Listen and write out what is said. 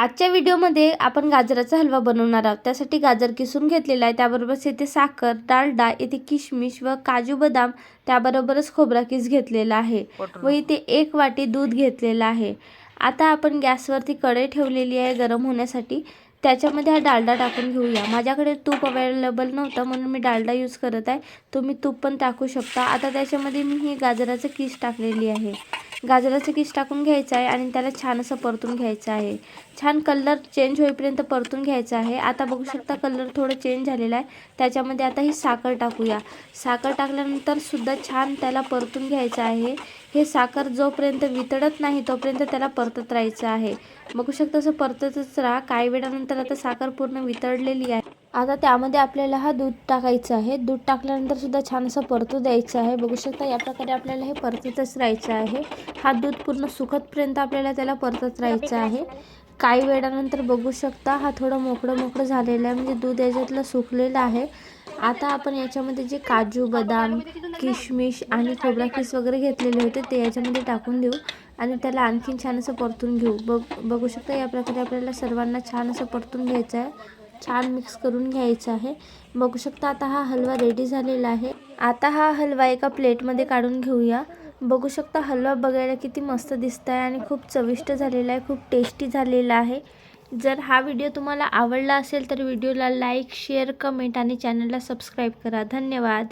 आजच्या व्हिडिओमध्ये आपण गाजराचा हलवा बनवणार आहोत. त्यासाठी गाजर किसून घेतलेला आहे. त्याबरोबरच येथे साखर डालडा येथे किशमिश व काजू बदाम त्याबरोबरच खोबरा किस घेतलेला आहे व इथे एक वाटी दूध घेतलेलं आहे. आता आपण गॅसवरती कढई ठेवलेली आहे गरम होण्यासाठी. त्याच्यामध्ये हा डालडा टाकून घेऊया. माझ्याकडे तूप अवेलेबल नव्हतं म्हणून मी डालडा यूज करत आहे. तुम्ही तूप पण टाकू शकता. आता त्याच्यामध्ये मी ही गाजराचं किस टाकलेली आहे. गाजराचं किस टाकून घ्यायचं आहे आणि त्याला छान असं परतून घ्यायचं आहे. छान कलर चेंज होईपर्यंत परतून घ्यायचं आहे. आता बघू शकता कलर थोडं चेंज झालेला आहे. त्याच्यामध्ये आता ही साखर टाकूया. साखर टाकल्यानंतर सुद्धा छान त्याला परतून घ्यायचं आहे. हे साखर जोपर्यंत वितळत नाही तोपर्यंत त्याला परतत राहायचं आहे. बघू शकता असं परततच राहा. काही वेळानंतर आता साखर पूर्ण वितळलेली आहे. आता त्यामध्ये आपल्याला हा दूध टाकायचं आहे. दूध टाकल्यानंतर सुद्धा छान असं परतू द्यायचं आहे. बघू शकता या प्रकारे आपल्याला हे परततच राहायचं आहे. हा दूध पूर्ण सुखतपर्यंत आपल्याला त्याला परतत राहायचं आहे. काही वेळानंतर बघू शकता हा थोडं मोकळं मोकळं झालेलं आहे. म्हणजे दूध याच्यातलं सुकलेलं आहे. आता आपण याच्यामध्ये जे काजू बदाम किशमिश आणि खोबरा वगैरे घेतलेले होते ते याच्यामध्ये टाकून देऊ आणि त्याला आणखीन छान असं परतून घेऊ. बघ बघू शकता या प्रकारे आपल्याला सर्वांना छान असं परतून घ्यायचं आहे. छान मिक्स करून घ्यायचं आहे. बघू शकता आता हा हलवा रेडी झालेला आहे. आता हा हलवा एका प्लेटमध्ये काढून घेऊया. बघू शकता हलवा बघायला किती मस्त दिसत आहे आणि खूप चविष्ट झालेला आहे खूप टेस्टी झालेला आहे. जर हा व्हिडिओ तुम्हाला आवडला असेल तर व्हिडिओला लाईक शेअर कमेंट आणि चॅनलला सबस्क्राईब करा. धन्यवाद.